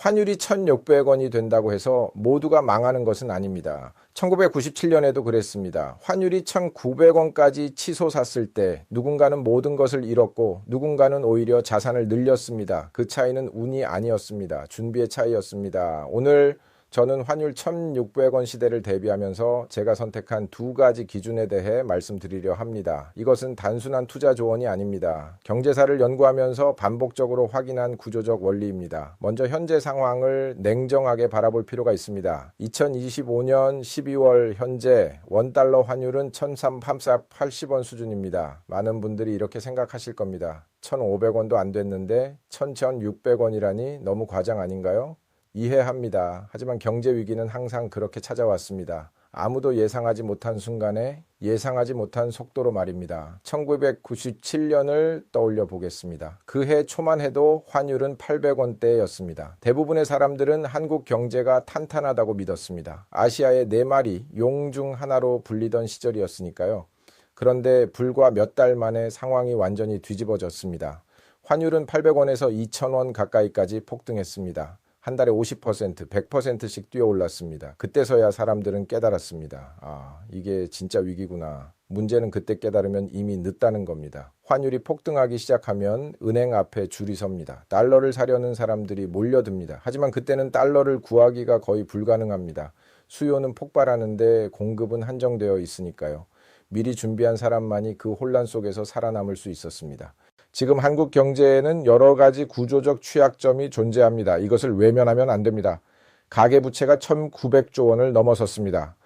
환율이 1,600원이 된다고 해서 모두가 망하는 것은 아닙니다. 1997년에도 그랬습니다. 환율이 1,900원까지 치솟았을 때 누군가는 모든 것을 잃었고 누군가는 오히려 자산을 늘렸습니다. 그 차이는 운이 아니었습니다. 준비의 차이였습니다. 오늘 저는 환율 1,600원 시대를 대비하면서 제가 선택한 두 가지 기준에 대해 말씀드리려 합니다. 이것은 단순한 투자 조언이 아닙니다. 경제사를 연구하면서 반복적으로 확인한 구조적 원리입니다. 먼저 현재 상황을 냉정하게 바라볼 필요가 있습니다. 2025년 12월 현재 원달러 환율은 1,380원 수준입니다. 많은 분들이 이렇게 생각하실 겁니다. 1,500원도 안 됐는데 1,600원이라니 너무 과장 아닌가요? 이해합니다. 하지만 경제 위기는 항상 그렇게 찾아왔습니다. 아무도 예상하지 못한 순간에 예상하지 못한 속도로 말입니다. 1997년을 떠올려 보겠습니다. 그해 초만 해도 환율은 800원대였습니다. 대부분의 사람들은 한국 경제가 탄탄하다고 믿었습니다. 아시아의 네 마리 용 중 하나로 불리던 시절이었으니까요. 그런데 불과 몇 달 만에 상황이 완전히 뒤집어졌습니다. 환율은 800원에서 2,000원 가까이까지 폭등했습니다. 한 달에 50%, 100%씩 뛰어 올랐습니다. 그때서야 사람들은 깨달았습니다. 아, 이게 진짜 위기구나. 문제는 그때 깨달으면 이미 늦다는 겁니다. 환율이 폭등하기 시작하면 은행 앞에 줄이 섭니다. 달러를 사려는 사람들이 몰려듭니다. 하지만 그때는 달러를 구하기가 거의 불가능합니다. 수요는 폭발하는데 공급은 한정되어 있으니까요. 미리 준비한 사람만이 그 혼란 속에서 살아남을 수 있었습니다. 지금 한국 경제에는 여러 가지 구조적 취약점이 존재합니다. 이것을 외면하면 안 됩니다. 가계부채가 1,900조 원을 넘어섰습니다.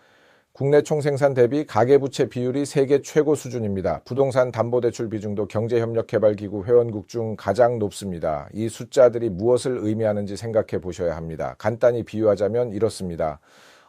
국내 총생산 대비 가계부채 비율이 세계 최고 수준입니다. 부동산 담보대출 비중도 경제협력개발기구 회원국 중 가장 높습니다. 이 숫자들이 무엇을 의미하는지 생각해 보셔야 합니다. 간단히 비유하자면 이렇습니다.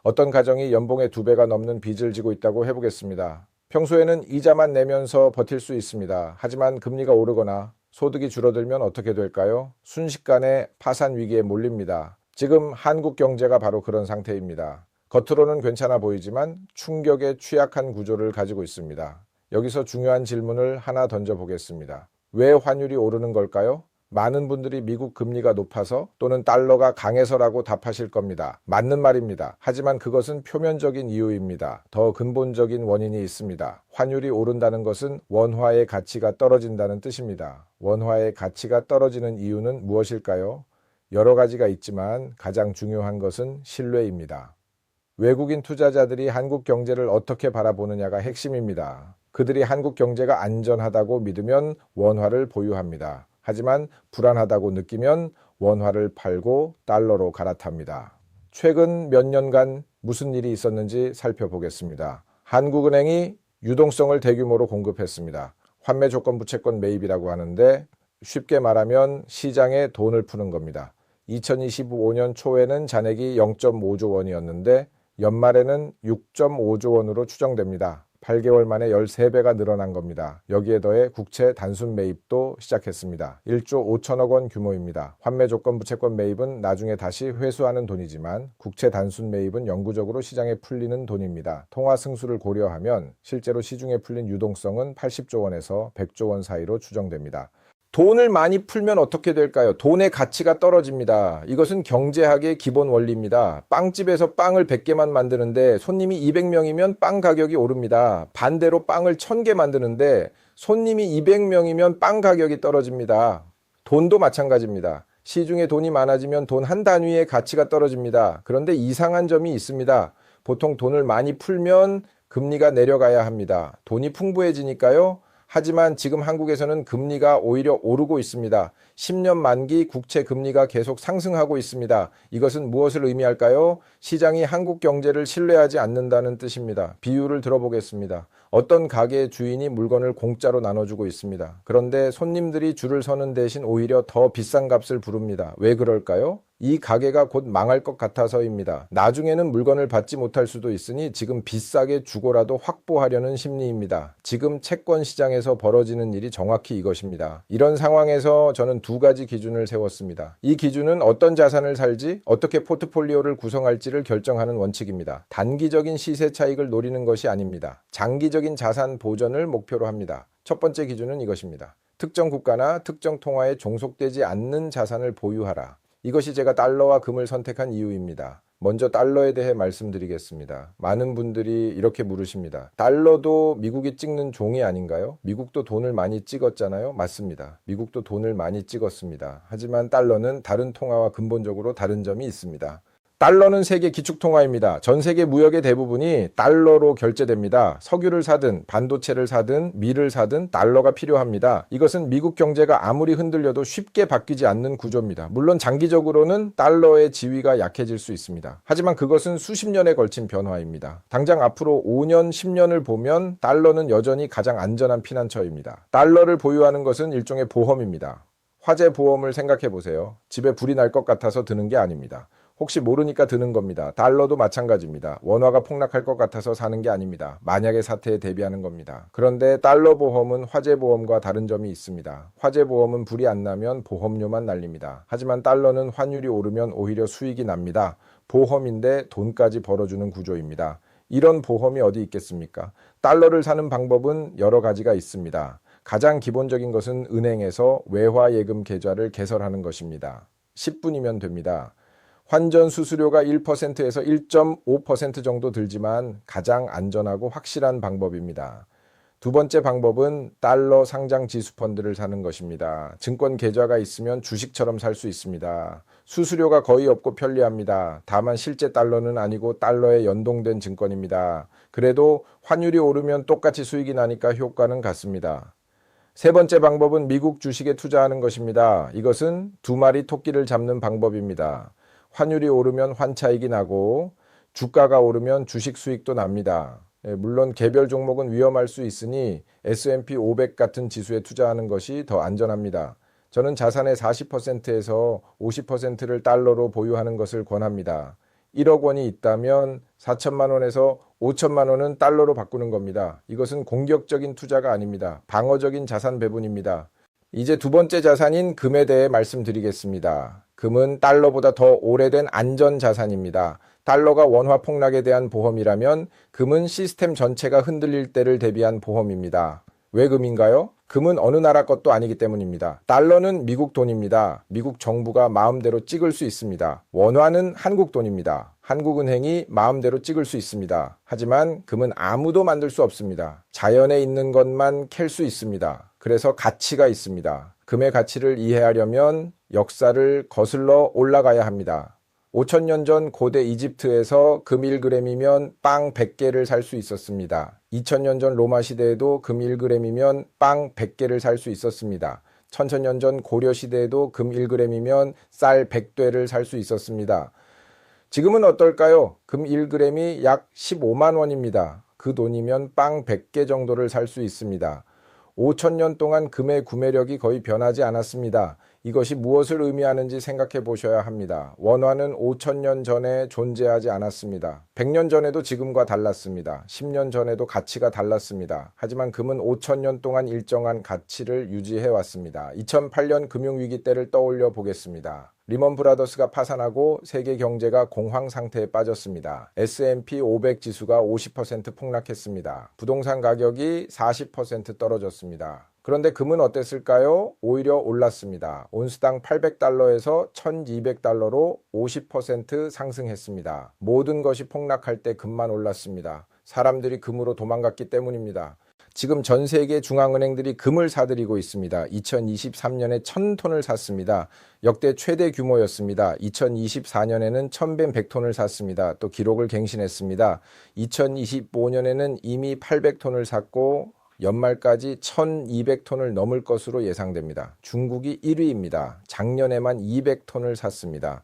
어떤 가정이 연봉의 두 배가 넘는 빚을 지고 있다고 해보겠습니다. 평소에는 이자만 내면서 버틸 수 있습니다. 하지만 금리가 오르거나 소득이 줄어들면 어떻게 될까요? 순식간에 파산 위기에 몰립니다. 지금 한국 경제가 바로 그런 상태입니다. 겉으로는 괜찮아 보이지만 충격에 취약한 구조를 가지고 있습니다. 여기서 중요한 질문을 하나 던져보겠습니다. 왜 환율이 오르는 걸까요? 많은 분들이 미국 금리가 높아서 또는 달러가 강해서라고 답하실 겁니다. 맞는 말입니다. 하지만 그것은 표면적인 이유입니다. 더 근본적인 원인이 있습니다. 환율이 오른다는 것은 원화의 가치가 떨어진다는 뜻입니다. 원화의 가치가 떨어지는 이유는 무엇일까요? 여러 가지가 있지만 가장 중요한 것은 신뢰입니다. 외국인 투자자들이 한국 경제를 어떻게 바라보느냐가 핵심입니다. 그들이 한국 경제가 안전하다고 믿으면 원화를 보유합니다. 하지만 불안하다고 느끼면 원화를 팔고 달러로 갈아탑니다. 최근 몇 년간 무슨 일이 있었는지 살펴보겠습니다. 한국은행이 유동성을 대규모로 공급했습니다. 환매 조건 부채권 매입이라고 하는데 쉽게 말하면 시장에 돈을 푸는 겁니다. 2025년 초에는 잔액이 0.5조 원이었는데 연말에는 6.5조 원으로 추정됩니다. 8개월 만에 13배가 늘어난 겁니다. 여기에 더해 국채 단순 매입도 시작했습니다. 1조 5천억 원 규모입니다. 환매 조건 부채권 매입은 나중에 다시 회수하는 돈이지만 국채 단순 매입은 영구적으로 시장에 풀리는 돈입니다. 통화 승수를 고려하면 실제로 시중에 풀린 유동성은 80조 원에서 100조 원 사이로 추정됩니다. 돈을 많이 풀면 어떻게 될까요? 돈의 가치가 떨어집니다. 이것은 경제학의 기본 원리입니다. 빵집에서 빵을 100개만 만드는데 손님이 200명이면 빵 가격이 오릅니다. 반대로 빵을 1000개 만드는데 손님이 200명이면 빵 가격이 떨어집니다. 돈도 마찬가지입니다. 시중에 돈이 많아지면 돈 한 단위의 가치가 떨어집니다. 그런데 이상한 점이 있습니다. 보통 돈을 많이 풀면 금리가 내려가야 합니다. 돈이 풍부해지니까요. 하지만 지금 한국에서는 금리가 오히려 오르고 있습니다. 10년 만기 국채 금리가 계속 상승하고 있습니다. 이것은 무엇을 의미할까요? 시장이 한국 경제를 신뢰하지 않는다는 뜻입니다. 비유를 들어보겠습니다. 어떤 가게 주인이 물건을 공짜로 나눠주고 있습니다. 그런데 손님들이 줄을 서는 대신 오히려 더 비싼 값을 부릅니다. 왜 그럴까요? 이 가게가 곧 망할 것 같아서입니다. 나중에는 물건을 받지 못할 수도 있으니 지금 비싸게 주고라도 확보하려는 심리입니다. 지금 채권 시장에서 벌어지는 일이 정확히 이것입니다. 이런 상황에서 저는 두 가지 기준을 세웠습니다. 이 기준은 어떤 자산을 살지, 어떻게 포트폴리오를 구성할지를 결정하는 원칙입니다. 단기적인 시세 차익을 노리는 것이 아닙니다. 장기적인 자산 보전을 목표로 합니다. 첫 번째 기준은 이것입니다. 특정 국가나 특정 통화에 종속되지 않는 자산을 보유하라. 이것이 제가 달러와 금을 선택한 이유입니다. 먼저 달러에 대해 말씀드리겠습니다. 많은 분들이 이렇게 물으십니다. 달러도 미국이 찍는 종이 아닌가요? 미국도 돈을 많이 찍었잖아요? 맞습니다. 미국도 돈을 많이 찍었습니다. 하지만 달러는 다른 통화와 근본적으로 다른 점이 있습니다. 달러는 세계 기축통화입니다. 전 세계 무역의 대부분이 달러로 결제됩니다. 석유를 사든 반도체를 사든 밀을 사든 달러가 필요합니다. 이것은 미국 경제가 아무리 흔들려도 쉽게 바뀌지 않는 구조입니다. 물론 장기적으로는 달러의 지위가 약해질 수 있습니다. 하지만 그것은 수십 년에 걸친 변화입니다. 당장 앞으로 5년, 10년을 보면 달러는 여전히 가장 안전한 피난처입니다. 달러를 보유하는 것은 일종의 보험입니다. 화재 보험을 생각해 보세요. 집에 불이 날 것 같아서 드는 게 아닙니다. 혹시 모르니까 드는 겁니다. 달러도 마찬가지입니다. 원화가 폭락할 것 같아서 사는 게 아닙니다. 만약의 사태에 대비하는 겁니다. 그런데 달러 보험은 화재 보험과 다른 점이 있습니다. 화재 보험은 불이 안 나면 보험료만 날립니다. 하지만 달러는 환율이 오르면 오히려 수익이 납니다. 보험인데 돈까지 벌어주는 구조입니다. 이런 보험이 어디 있겠습니까? 달러를 사는 방법은 여러 가지가 있습니다. 가장 기본적인 것은 은행에서 외화 예금 계좌를 개설하는 것입니다. 10분이면 됩니다. 환전 수수료가 1%에서 1.5% 정도 들지만 가장 안전하고 확실한 방법입니다. 두 번째 방법은 달러 상장 지수 펀드를 사는 것입니다. 증권 계좌가 있으면 주식처럼 살 수 있습니다. 수수료가 거의 없고 편리합니다. 다만 실제 달러는 아니고 달러에 연동된 증권입니다. 그래도 환율이 오르면 똑같이 수익이 나니까 효과는 같습니다. 세 번째 방법은 미국 주식에 투자하는 것입니다. 이것은 두 마리 토끼를 잡는 방법입니다. 환율이 오르면 환차익이 나고 주가가 오르면 주식 수익도 납니다. 예, 물론 개별 종목은 위험할 수 있으니 S&P 500 같은 지수에 투자하는 것이 더 안전합니다. 저는 자산의 40%에서 50%를 달러로 보유하는 것을 권합니다. 1억 원이 있다면 4천만 원에서 5천만 원은 달러로 바꾸는 겁니다. 이것은 공격적인 투자가 아닙니다. 방어적인 자산 배분입니다. 이제 두 번째 자산인 금에 대해 말씀드리겠습니다. 금은 달러보다 더 오래된 안전 자산입니다. 달러가 원화 폭락에 대한 보험이라면 금은 시스템 전체가 흔들릴 때를 대비한 보험입니다. 왜 금인가요? 금은 어느 나라 것도 아니기 때문입니다. 달러는 미국 돈입니다. 미국 정부가 마음대로 찍을 수 있습니다. 원화는 한국 돈입니다. 한국은행이 마음대로 찍을 수 있습니다. 하지만 금은 아무도 만들 수 없습니다. 자연에 있는 것만 캘 수 있습니다. 그래서 가치가 있습니다. 금의 가치를 이해하려면 역사를 거슬러 올라가야 합니다. 5천년 전 고대 이집트에서 금 1g이면 빵 100개를 살 수 있었습니다. 2000년 전 로마 시대에도 금 1g이면 빵 100개를 살 수 있었습니다. 천천년 전 고려 시대에도 금 1g이면 쌀 100대를 살 수 있었습니다. 지금은 어떨까요? 금 1g이 약 15만 원입니다. 그 돈이면 빵 100개 정도를 살 수 있습니다. 5천년 동안 금의 구매력이 거의 변하지 않았습니다. 이것이 무엇을 의미하는지 생각해 보셔야 합니다. 원화는 5천년 전에 존재하지 않았습니다. 100년 전에도 지금과 달랐습니다. 10년 전에도 가치가 달랐습니다. 하지만 금은 5천년 동안 일정한 가치를 유지해 왔습니다. 2008년 금융위기 때를 떠올려 보겠습니다. 리먼 브라더스가 파산하고 세계 경제가 공황 상태에 빠졌습니다. S&P 500 지수가 50% 폭락했습니다. 부동산 가격이 40% 떨어졌습니다. 그런데 금은 어땠을까요? 오히려 올랐습니다. 온스당 800달러에서 1200달러로 50% 상승했습니다. 모든 것이 폭락할 때 금만 올랐습니다. 사람들이 금으로 도망갔기 때문입니다. 지금 전 세계 중앙은행들이 금을 사들이고 있습니다. 2023년에 1000톤을 샀습니다. 역대 최대 규모였습니다. 2024년에는 1100톤을 샀습니다. 또 기록을 갱신했습니다. 2025년에는 이미 800톤을 샀고 연말까지 1200톤을 넘을 것으로 예상됩니다. 중국이 1위입니다. 작년에만 200톤을 샀습니다.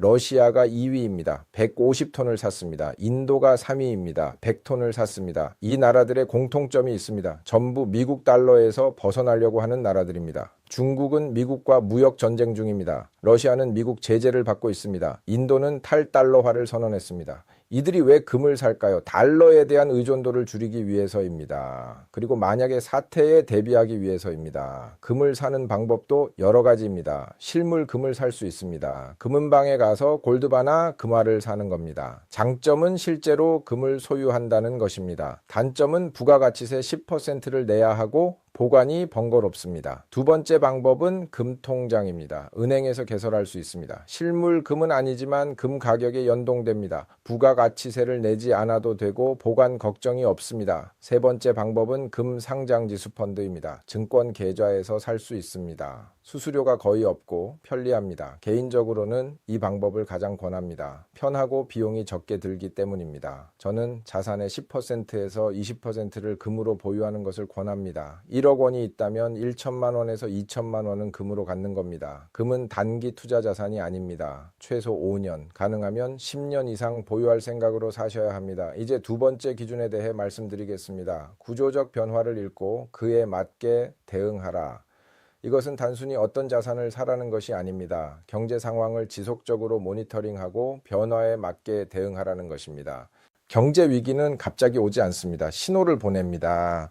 러시아가 2위입니다. 150톤을 샀습니다. 인도가 3위입니다. 100톤을 샀습니다. 이 나라들의 공통점이 있습니다. 전부 미국 달러에서 벗어나려고 하는 나라들입니다. 중국은 미국과 무역 전쟁 중입니다. 러시아는 미국 제재를 받고 있습니다. 인도는 탈달러화를 선언했습니다. 이들이 왜 금을 살까요? 달러에 대한 의존도를 줄이기 위해서입니다. 그리고 만약에 사태에 대비하기 위해서입니다. 금을 사는 방법도 여러 가지입니다. 실물 금을 살 수 있습니다. 금은방에 가서 골드바나 금화를 사는 겁니다. 장점은 실제로 금을 소유한다는 것입니다. 단점은 부가가치세 10%를 내야 하고 보관이 번거롭습니다. 두 번째 방법은 금통장입니다. 은행에서 개설할 수 있습니다. 실물 금은 아니지만 금 가격에 연동됩니다. 부가 가치세를 내지 않아도 되고 보관 걱정이 없습니다. 세 번째 방법은 금 상장지수 펀드입니다. 증권 계좌에서 살 수 있습니다. 수수료가 거의 없고 편리합니다. 개인적으로는 이 방법을 가장 권합니다. 편하고 비용이 적게 들기 때문입니다. 저는 자산의 10%에서 20%를 금으로 보유하는 것을 권합니다. 1억 원이 있다면 1천만 원에서 2천만 원은 금으로 갖는 겁니다. 금은 단기 투자 자산이 아닙니다. 최소 5년, 가능하면 10년 이상 보유할 생각으로 사셔야 합니다. 이제 두 번째 기준에 대해 말씀드리겠습니다. 구조적 변화를 읽고 그에 맞게 대응하라. 이것은 단순히 어떤 자산을 사라는 것이 아닙니다. 경제 상황을 지속적으로 모니터링하고 변화에 맞게 대응하라는 것입니다. 경제 위기는 갑자기 오지 않습니다. 신호를 보냅니다.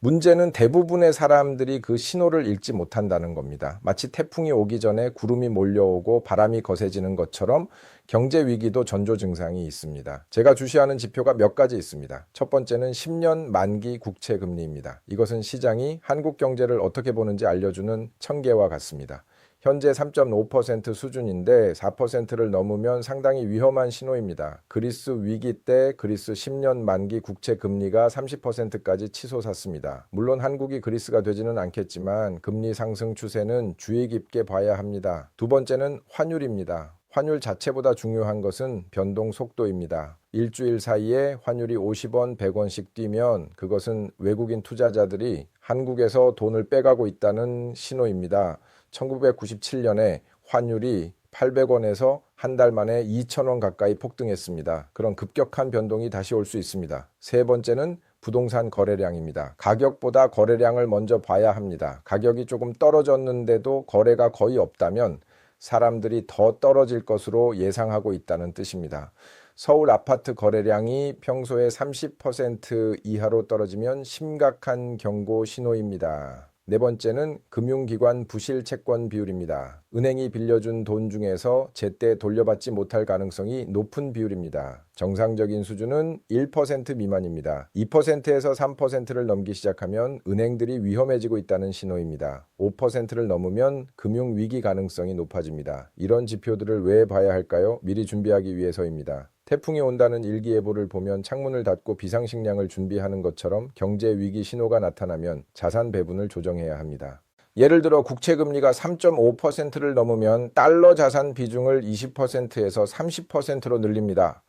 문제는 대부분의 사람들이 그 신호를 읽지 못한다는 겁니다. 마치 태풍이 오기 전에 구름이 몰려오고 바람이 거세지는 것처럼 경제 위기도 전조 증상이 있습니다. 제가 주시하는 지표가 몇 가지 있습니다. 첫 번째는 10년 만기 국채 금리입니다. 이것은 시장이 한국 경제를 어떻게 보는지 알려주는 청계와 같습니다. 현재 3.5% 수준인데 4%를 넘으면 상당히 위험한 신호입니다. 그리스 위기 때 그리스 10년 만기 국채 금리가 30%까지 치솟았습니다. 물론 한국이 그리스가 되지는 않겠지만 금리 상승 추세는 주의 깊게 봐야 합니다. 두 번째는 환율입니다. 환율 자체보다 중요한 것은 변동 속도입니다. 일주일 사이에 환율이 50원, 100원씩 뛰면 그것은 외국인 투자자들이 한국에서 돈을 빼가고 있다는 신호입니다. 1997년에 환율이 800원에서 한 달 만에 2,000원 가까이 폭등했습니다. 그런 급격한 변동이 다시 올 수 있습니다. 세 번째는 부동산 거래량입니다. 가격보다 거래량을 먼저 봐야 합니다. 가격이 조금 떨어졌는데도 거래가 거의 없다면 사람들이 더 떨어질 것으로 예상하고 있다는 뜻입니다. 서울 아파트 거래량이 평소에 30% 이하로 떨어지면 심각한 경고 신호입니다. 네 번째는 금융기관 부실 채권 비율입니다. 은행이 빌려준 돈 중에서 제때 돌려받지 못할 가능성이 높은 비율입니다. 정상적인 수준은 1% 미만입니다. 2%에서 3%를 넘기 시작하면 은행들이 위험해지고 있다는 신호입니다. 5%를 넘으면 금융 위기 가능성이 높아집니다. 이런 지표들을 왜 봐야 할까요? 미리 준비하기 위해서입니다. 태풍이 온다는 일기예보를 보면 창문을 닫고 비상식량을 준비하는 것처럼 경제 위기 신호가 나타나면 자산 배분을 조정해야 합니다. 예를 들어 국채 금리가 3.5%를 넘으면 달러 자산 비중을 20%에서 30%로 늘립니다.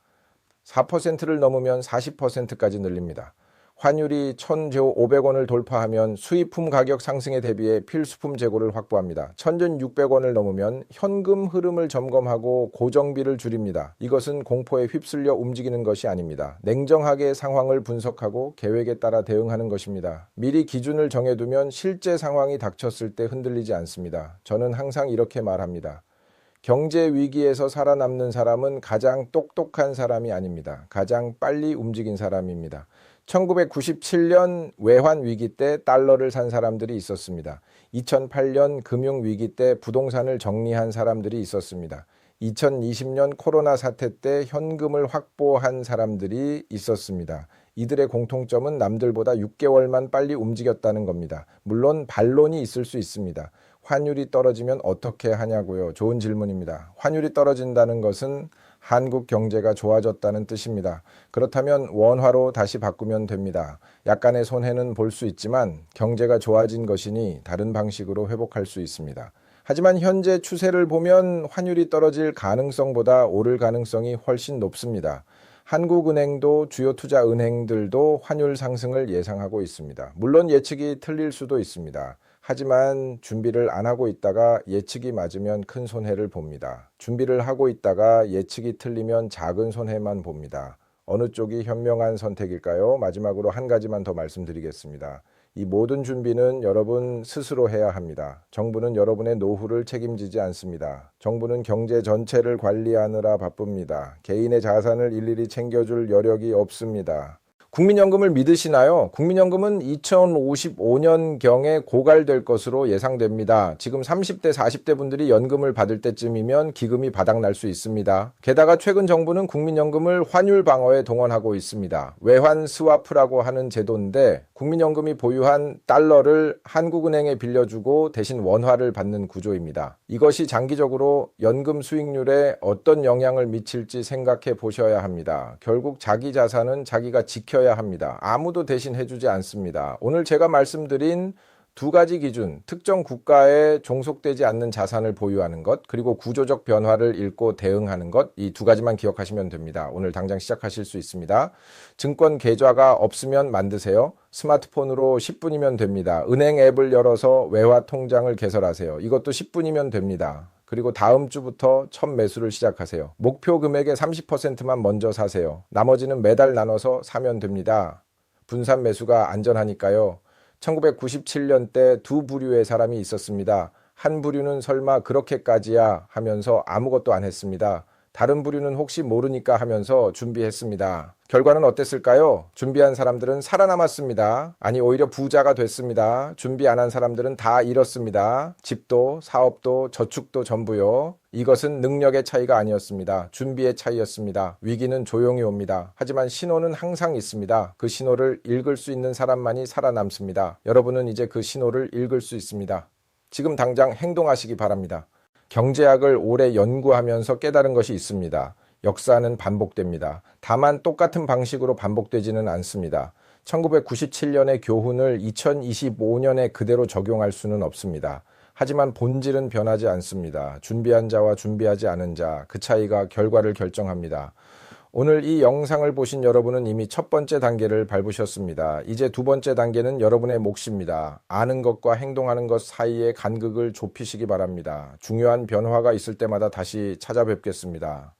4%를 넘으면 40%까지 늘립니다. 환율이 1,500원을 돌파하면 수입품 가격 상승에 대비해 필수품 재고를 확보합니다. 1,600원을 넘으면 현금 흐름을 점검하고 고정비를 줄입니다. 이것은 공포에 휩쓸려 움직이는 것이 아닙니다. 냉정하게 상황을 분석하고 계획에 따라 대응하는 것입니다. 미리 기준을 정해두면 실제 상황이 닥쳤을 때 흔들리지 않습니다. 저는 항상 이렇게 말합니다. 경제 위기에서 살아남는 사람은 가장 똑똑한 사람이 아닙니다. 가장 빨리 움직인 사람입니다. 1997년 외환 위기 때 달러를 산 사람들이 있었습니다. 2008년 금융 위기 때 부동산을 정리한 사람들이 있었습니다. 2020년 코로나 사태 때 현금을 확보한 사람들이 있었습니다. 이들의 공통점은 남들보다 6개월만 빨리 움직였다는 겁니다. 물론 반론이 있을 수 있습니다. 환율이 떨어지면 어떻게 하냐고요? 좋은 질문입니다. 환율이 떨어진다는 것은 한국 경제가 좋아졌다는 뜻입니다. 그렇다면 원화로 다시 바꾸면 됩니다. 약간의 손해는 볼 수 있지만 경제가 좋아진 것이니 다른 방식으로 회복할 수 있습니다. 하지만 현재 추세를 보면 환율이 떨어질 가능성보다 오를 가능성이 훨씬 높습니다. 한국은행도 주요 투자 은행들도 환율 상승을 예상하고 있습니다. 물론 예측이 틀릴 수도 있습니다. 하지만 준비를 안 하고 있다가 예측이 맞으면 큰 손해를 봅니다. 준비를 하고 있다가 예측이 틀리면 작은 손해만 봅니다. 어느 쪽이 현명한 선택일까요? 마지막으로 한 가지만 더 말씀드리겠습니다. 이 모든 준비는 여러분 스스로 해야 합니다. 정부는 여러분의 노후를 책임지지 않습니다. 정부는 경제 전체를 관리하느라 바쁩니다. 개인의 자산을 일일이 챙겨줄 여력이 없습니다. 국민연금을 믿으시나요? 국민연금은 2055년경에 고갈될 것으로 예상됩니다. 지금 30대, 40대 분들이 연금을 받을 때쯤이면 기금이 바닥날 수 있습니다. 게다가 최근 정부는 국민연금을 환율 방어에 동원하고 있습니다. 외환 스와프라고 하는 제도인데 국민연금이 보유한 달러를 한국은행에 빌려주고 대신 원화를 받는 구조입니다. 이것이 장기적으로 연금 수익률에 어떤 영향을 미칠지 생각해 보셔야 합니다. 결국 자기 자산은 자기가 지켜야 합니다. 아무도 대신 해주지 않습니다. 오늘 제가 말씀드린 두 가지 기준, 특정 국가에 종속되지 않는 자산을 보유하는 것, 그리고 구조적 변화를 읽고 대응하는 것, 이 두 가지만 기억하시면 됩니다. 오늘 당장 시작하실 수 있습니다. 증권 계좌가 없으면 만드세요. 스마트폰으로 10분이면 됩니다. 은행 앱을 열어서 외화 통장을 개설하세요. 이것도 10분이면 됩니다. 그리고 다음 주부터 첫 매수를 시작하세요. 목표 금액의 30%만 먼저 사세요. 나머지는 매달 나눠서 사면 됩니다. 분산 매수가 안전하니까요. 1997년 때 두 부류의 사람이 있었습니다. 한 부류는 설마 그렇게까지야 하면서 아무것도 안 했습니다. 다른 부류는 혹시 모르니까 하면서 준비했습니다. 결과는 어땠을까요? 준비한 사람들은 살아남았습니다. 아니, 오히려 부자가 됐습니다. 준비 안 한 사람들은 다 잃었습니다. 집도, 사업도, 저축도 전부요. 이것은 능력의 차이가 아니었습니다. 준비의 차이였습니다. 위기는 조용히 옵니다. 하지만 신호는 항상 있습니다. 그 신호를 읽을 수 있는 사람만이 살아남습니다. 여러분은 이제 그 신호를 읽을 수 있습니다. 지금 당장 행동하시기 바랍니다. 경제학을 오래 연구하면서 깨달은 것이 있습니다. 역사는 반복됩니다. 다만 똑같은 방식으로 반복되지는 않습니다. 1997년의 교훈을 2025년에 그대로 적용할 수는 없습니다. 하지만 본질은 변하지 않습니다. 준비한 자와 준비하지 않은 자, 그 차이가 결과를 결정합니다. 오늘 이 영상을 보신 여러분은 이미 첫 번째 단계를 밟으셨습니다. 이제 두 번째 단계는 여러분의 몫입니다. 아는 것과 행동하는 것 사이의 간극을 좁히시기 바랍니다. 중요한 변화가 있을 때마다 다시 찾아뵙겠습니다.